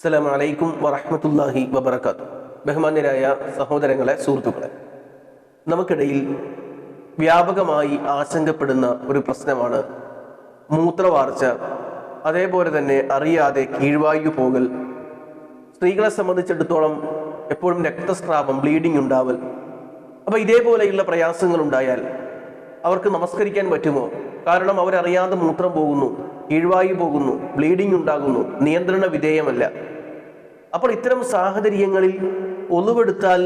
അസ്സലാമു അലൈക്കും വറഹ്മത്തുള്ളാഹി വബറകാത്തു ബഹുമാന്യരായ സഹോദരങ്ങളെ സുഹൃത്തുക്കളെ നമുക്കിടയിൽ വ്യാപകമായി ആശങ്കപ്പെടുന്ന ഒരു പ്രശ്നമാണ് മൂത്രവാർച്ച. അതേപോലെ തന്നെ അറിയാതെ കീഴ്വായു പോകൽ. സ്ത്രീകളെ സംബന്ധിച്ചിടത്തോളം എപ്പോഴും രക്തസ്രാവം ബ്ലീഡിംഗ് ഉണ്ടാവൽ. അപ്പൊ ഇതേപോലെയുള്ള പ്രയാസങ്ങൾ ഉണ്ടായാൽ അവർക്ക് നമസ്കരിക്കാൻ പറ്റുമോ? കാരണം അവരറിയാതെ മൂത്രം പോകുന്നു കീഴ്വായു പോകുന്നു ബ്ലീഡിംഗ് ഉണ്ടാകുന്നു നിയന്ത്രണ വിധേയമല്ല. അപ്പോൾ ഇത്തരം സാഹചര്യങ്ങളിൽ ഒലുവെടുത്താൽ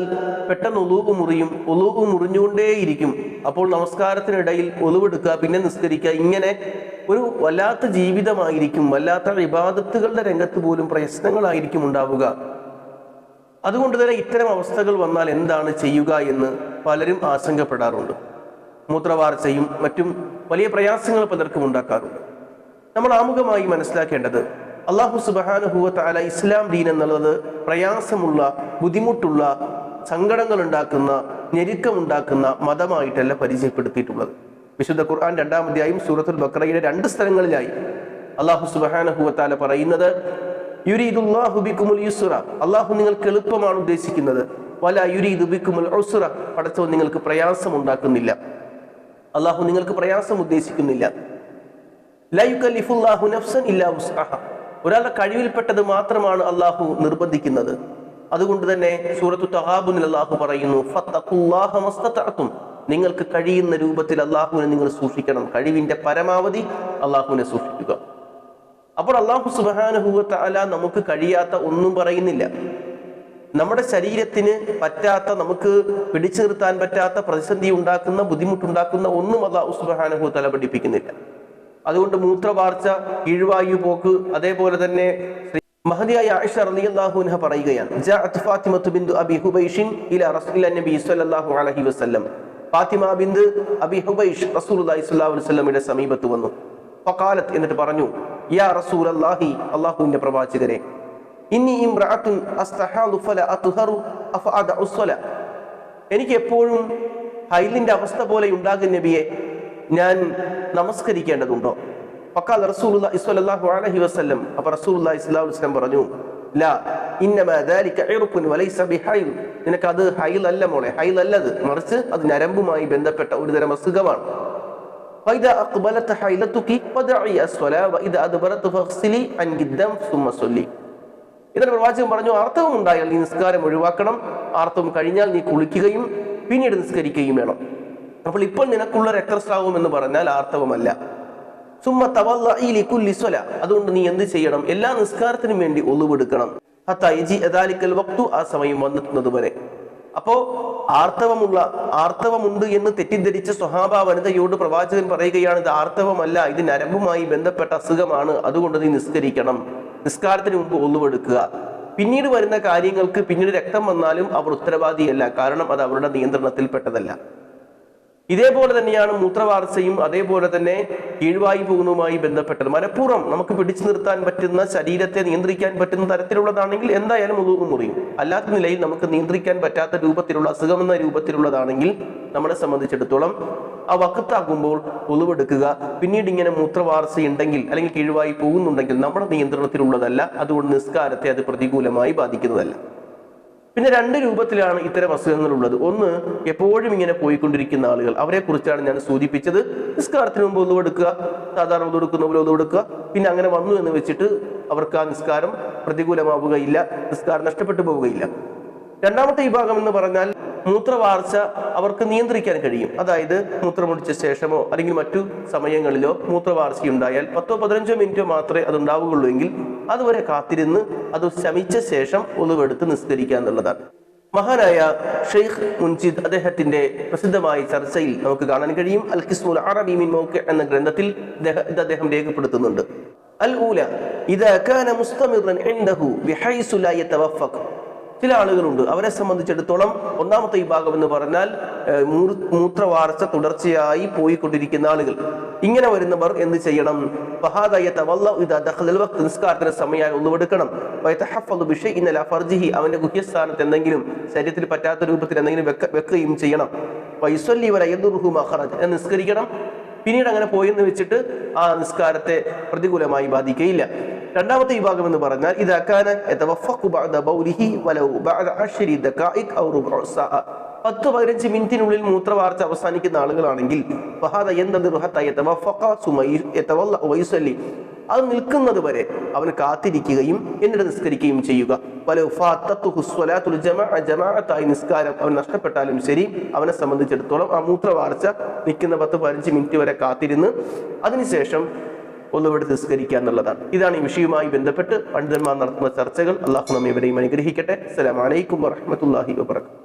പെട്ടെന്ന് ഒലൂവ് മുറിയും ഒലൂവ് മുറിഞ്ഞുകൊണ്ടേയിരിക്കും. അപ്പോൾ നമസ്കാരത്തിനിടയിൽ ഒലുവെടുക്കുക പിന്നെ നിസ്കരിക്കുക ഇങ്ങനെ ഒരു വല്ലാത്ത ജീവിതമായിരിക്കും വല്ലാത്ത വിവാദത്തുകളുടെ രംഗത്ത് പോലും പ്രശ്നങ്ങളായിരിക്കും ഉണ്ടാവുക. അതുകൊണ്ട് തന്നെ ഇത്തരം അവസ്ഥകൾ വന്നാൽ എന്താണ് ചെയ്യുക എന്ന് പലരും ആശങ്കപ്പെടാറുണ്ട്. മൂത്രവാർച്ചയും മറ്റും വലിയ പ്രയാസങ്ങൾ പലർക്കും ഉണ്ടാക്കാറുണ്ട്. നമ്മൾ ആമുഖമായി മനസ്സിലാക്കേണ്ടത് അള്ളാഹു സുബാനുഹുവ താല ഇസ്ലാം ദീൻ എന്നുള്ളത് പ്രയാസമുള്ള ബുദ്ധിമുട്ടുള്ള സങ്കടങ്ങൾ ഉണ്ടാക്കുന്ന ഞെരുക്കമുണ്ടാക്കുന്ന മതമായിട്ടല്ല പരിചയപ്പെടുത്തിയിട്ടുള്ളത്. വിശുദ്ധ ഖുർആൻ രണ്ടാം അധ്യായം സൂറത്തുൽ ബക്രയുടെ രണ്ട് സ്ഥലങ്ങളിലായി അള്ളാഹു സുബാനഹുവ താല പറയുന്നത് യുരീദുല്ലാഹു അള്ളാഹു നിങ്ങൾക്ക് എളുപ്പമാണ് ഉദ്ദേശിക്കുന്നത്. വല യുരീദു ബിക്കുമുൽ ഉസ്റ. നിങ്ങൾക്ക് പ്രയാസം ഉണ്ടാക്കുന്നില്ല അള്ളാഹു നിങ്ങൾക്ക് പ്രയാസം ഉദ്ദേശിക്കുന്നില്ല. നഫ്സൻ ഇല്ലാ ഒരാളുടെ കഴിവിൽപ്പെട്ടത് മാത്രമാണ് അള്ളാഹു നിർബന്ധിക്കുന്നത്. അതുകൊണ്ട് തന്നെ സൂറത്തു തഹാബുനിൽ അള്ളാഹു പറയുന്നു നിങ്ങൾക്ക് കഴിയുന്ന രൂപത്തിൽ അള്ളാഹുവിനെ നിങ്ങൾ സൂക്ഷിക്കണം. കഴിവിന്റെ പരമാവധി അള്ളാഹുവിനെ സൂക്ഷിക്കുക. അപ്പോൾ അള്ളാഹു സുബാനുഭൂവത്ത അല നമുക്ക് കഴിയാത്ത ഒന്നും പറയുന്നില്ല. നമ്മുടെ ശരീരത്തിന് പറ്റാത്ത നമുക്ക് പിടിച്ചു നിർത്താൻ പറ്റാത്ത പ്രതിസന്ധി ഉണ്ടാക്കുന്ന ബുദ്ധിമുട്ടുണ്ടാക്കുന്ന ഒന്നും അള്ളാഹു സുബ്ഹാനഹു തല പഠിപ്പിക്കുന്നില്ല. അതുകൊണ്ട് മൂത്രവാർച്ച കീഴ്വായു പോക്ക് അതേപോലെ തന്നെ മഹദിയായ ആയിഷ റളിയല്ലാഹു അൻഹ പറയുകയാണ് ജാഅത് ഫാത്തിമത്തു ബിന്തു അബി ഹുബൈഷിൻ ഇലാ റസൂലി നബി സ്വല്ലല്ലാഹു അലൈഹി വസല്ലം. ഫാത്തിമ ബിന്ത് അബി ഹുബൈഷ് റസൂലുള്ളാഹി സ്വല്ലല്ലാഹു അലൈഹി വസല്ലമയുടെ സമീപത്ത് വന്നു. ഫഖാലത്ത് എന്നിട്ട് പറഞ്ഞു യാ റസൂലല്ലാഹി അല്ലാഹുവിന്റെ പ്രവാചകരെ ഇന്നി ഇംറാത്തുൻ അസ്തഹാദു ഫല അതുഹറു അഫ അദ എനിക്ക് എപ്പോഴും ഹൈലിന്റെ അവസ്ഥ പോലെ ഉണ്ടാകുന്ന നബിയെ ഞാൻ നമസ്കരിക്കേണ്ടതുണ്ടോ? പക്കാൽ റസൂൽ ഇസ്വലാഹു അലഹി വസ്ലം അപ്പൊ റസൂൽ ഇസ്ലാം വസല്ലം പറഞ്ഞു ലാ നിനക്ക് അത് ഹൈൽ അല്ല മോളെ ഹൈൽ അല്ലത് മറിച്ച് അത് നരമ്പുമായി ബന്ധപ്പെട്ട ഒരു തരം അസുഖമാണ് ഹൈലത്തുക്കി ഇതിൽ പ്രവാചകൻ പറഞ്ഞു ആർത്തവം ഉണ്ടായാൽ നീ നിസ്കാരം ഒഴിവാക്കണം. ആർത്തവം കഴിഞ്ഞാൽ നീ കുളിക്കുകയും പിന്നീട് നിസ്കരിക്കുകയും വേണം. അപ്പോൾ ഇപ്പോൾ നിനക്കുള്ള രക്തസ്രാവം എന്ന് പറഞ്ഞാൽ ആർത്തവമല്ല. സുമ്മ അതുകൊണ്ട് നീ എന്ത് ചെയ്യണം? എല്ലാ നിസ്കാരത്തിനും വേണ്ടി ഒളിവെടുക്കണം. വക്തു ആ സമയം വന്നെത്തുന്നത് വരെ. അപ്പോ ആർത്തവമുള്ള ആർത്തവമുണ്ട് എന്ന് തെറ്റിദ്ധരിച്ച സ്വഹാബ വനിതയോട് പ്രവാചകൻ പറയുകയാണ് ഇത് ആർത്തവമല്ല ഇത് നരമ്പുമായി ബന്ധപ്പെട്ട അസുഖമാണ്. അതുകൊണ്ട് നീ നിസ്കരിക്കണം. നിസ്കാരത്തിന് മുമ്പ് ഒന്നുമെടുക്കുക പിന്നീട് വരുന്ന കാര്യങ്ങൾക്ക് പിന്നീട് രക്തം വന്നാലും അവർ ഉത്തരവാദിയല്ല. കാരണം അത് അവരുടെ നിയന്ത്രണത്തിൽപ്പെട്ടതല്ല. ഇതേപോലെ തന്നെയാണ് മൂത്രവാർച്ചയും അതേപോലെ തന്നെ കീഴ്വായി പോകുന്നതുമായി ബന്ധപ്പെട്ടത്. മനഃപൂർവം നമുക്ക് പിടിച്ചു നിർത്താൻ പറ്റുന്ന ശരീരത്തെ നിയന്ത്രിക്കാൻ പറ്റുന്ന തരത്തിലുള്ളതാണെങ്കിൽ എന്തായാലും ഒന്നും മുറിയും. അല്ലാത്ത നിലയിൽ നമുക്ക് നിയന്ത്രിക്കാൻ പറ്റാത്ത രൂപത്തിലുള്ള അസുഖം എന്ന രൂപത്തിലുള്ളതാണെങ്കിൽ നമ്മളെ സംബന്ധിച്ചിടത്തോളം ആ വക്കത്താകുമ്പോൾ ഒളിവെടുക്കുക പിന്നീട് ഇങ്ങനെ മൂത്രവാർച്ച ഉണ്ടെങ്കിൽ അല്ലെങ്കിൽ കീഴ്വായി പോകുന്നുണ്ടെങ്കിൽ നമ്മുടെ നിയന്ത്രണത്തിലുള്ളതല്ല. അതുകൊണ്ട് നിസ്കാരത്തെ അത് പ്രതികൂലമായി ബാധിക്കുന്നതല്ല. പിന്നെ രണ്ട് രൂപത്തിലാണ് ഇത്തരം അസുഖങ്ങൾ ഉള്ളത് ഒന്ന് എപ്പോഴും ഇങ്ങനെ പോയിക്കൊണ്ടിരിക്കുന്ന ആളുകൾ. അവരെ കുറിച്ചാണ് ഞാൻ സൂചിപ്പിച്ചത്. നിസ്കാരത്തിന് മുമ്പ് ഒന്ന് എടുക്കുക സാധാരണ ഒന്ന് എടുക്കുന്ന പോലെ ഒന്ന് എടുക്കുക പിന്നെ അങ്ങനെ വന്നു എന്ന് വെച്ചിട്ട് അവർക്ക് ആ നിസ്കാരം പ്രതികൂലമാവുകയില്ല നിസ്കാരം നഷ്ടപ്പെട്ടു പോവുകയില്ല. രണ്ടാമത്തെ വിഭാഗം എന്ന് പറഞ്ഞാൽ മൂത്രവാർച്ച അവർക്ക് നിയന്ത്രിക്കാൻ കഴിയും. അതായത് മൂത്രമൊടിച്ച ശേഷമോ അല്ലെങ്കിൽ മറ്റു സമയങ്ങളിലോ മൂത്രവാർച്ച ഉണ്ടായാൽ പത്തോ പതിനഞ്ചോ മിനിറ്റോ മാത്രമേ അത് ഉണ്ടാവുകയുള്ളൂ എങ്കിൽ അതുവരെ കാത്തിരുന്ന് അത് ശമിച്ച ശേഷം ഒളിവെടുത്ത് നിസ്കരിക്കുക എന്നുള്ളതാണ്. മഹാനായ ഷെയ്ഖ് മുൻജിദ് അദ്ദേഹത്തിന്റെ പ്രസിദ്ധമായ ചർച്ചയിൽ നമുക്ക് കാണാൻ കഴിയും. അൽ കിസ്മുൽ അറബി മിൻ എന്ന ഗ്രന്ഥത്തിൽ ഇത് അദ്ദേഹം രേഖപ്പെടുത്തുന്നുണ്ട്. അൽ ഊല ഇദാ കാന മുസ്തമിറൻ ഇൻദഹു ബിഹൈസു ലാ ചില ആളുകളുണ്ട്. അവരെ സംബന്ധിച്ചിടത്തോളം ഒന്നാമത്തെ വിഭാഗം എന്ന് പറഞ്ഞാൽ മൂത്രവാർച്ച തുടർച്ചയായി പോയിക്കൊണ്ടിരിക്കുന്ന ആളുകൾ. ഇങ്ങനെ വരുന്നവർ എന്ത് ചെയ്യണം? ഫഹാദയ നിസ്കാരത്തിന് സമയമായി ഒന്നുവെടുക്കണം അവന്റെ ഗുഹ്യസ്ഥാനത്ത് എന്തെങ്കിലും ശരീരത്തിൽ പറ്റാത്ത രൂപത്തിൽ എന്തെങ്കിലും വെക്ക വെക്കുകയും ചെയ്യണം. നിസ്കരിക്കണം. പിന്നീട് അങ്ങനെ പോയെന്ന് വെച്ചിട്ട് ആ നിസ്കാരത്തെ പ്രതികൂലമായി ബാധിക്കുകയില്ല രണ്ടാമത്തെ വിഭാഗം എന്ന് പറഞ്ഞാൽ ഇതാക്കാൻ പത്ത് പതിനഞ്ച് മിനിറ്റിനുള്ളിൽ മൂത്രവാർച്ച അവസാനിക്കുന്ന ആളുകളാണെങ്കിൽ അത് നിൽക്കുന്നത് വരെ അവൻ കാത്തിരിക്കുകയും എന്നിട്ട് നിസ്കരിക്കുകയും ചെയ്യുക. ജമാഅത്തായി നിസ്കാരം അവൻ നഷ്ടപ്പെട്ടാലും ശരി അവനെ സംബന്ധിച്ചിടത്തോളം ആ മൂത്രവാർച്ച നിൽക്കുന്ന പത്ത് പതിനഞ്ച് മിനിറ്റ് വരെ കാത്തിരുന്ന് അതിനുശേഷം ഒന്നുവിടെ നിസ്കരിക്കുക എന്നുള്ളതാണ്. ഇതാണ് ഈ വിഷയവുമായി ബന്ധപ്പെട്ട് പണ്ഡിതന്മാർ നടത്തുന്ന ചർച്ചകൾ. അള്ളാഹു നമ്മെ ഇവരെയും അനുഗ്രഹിക്കട്ടെ. അസ്സലാമു അലൈക്കും വറഹ്മത്തുള്ളാഹി വബറകാതുഹു.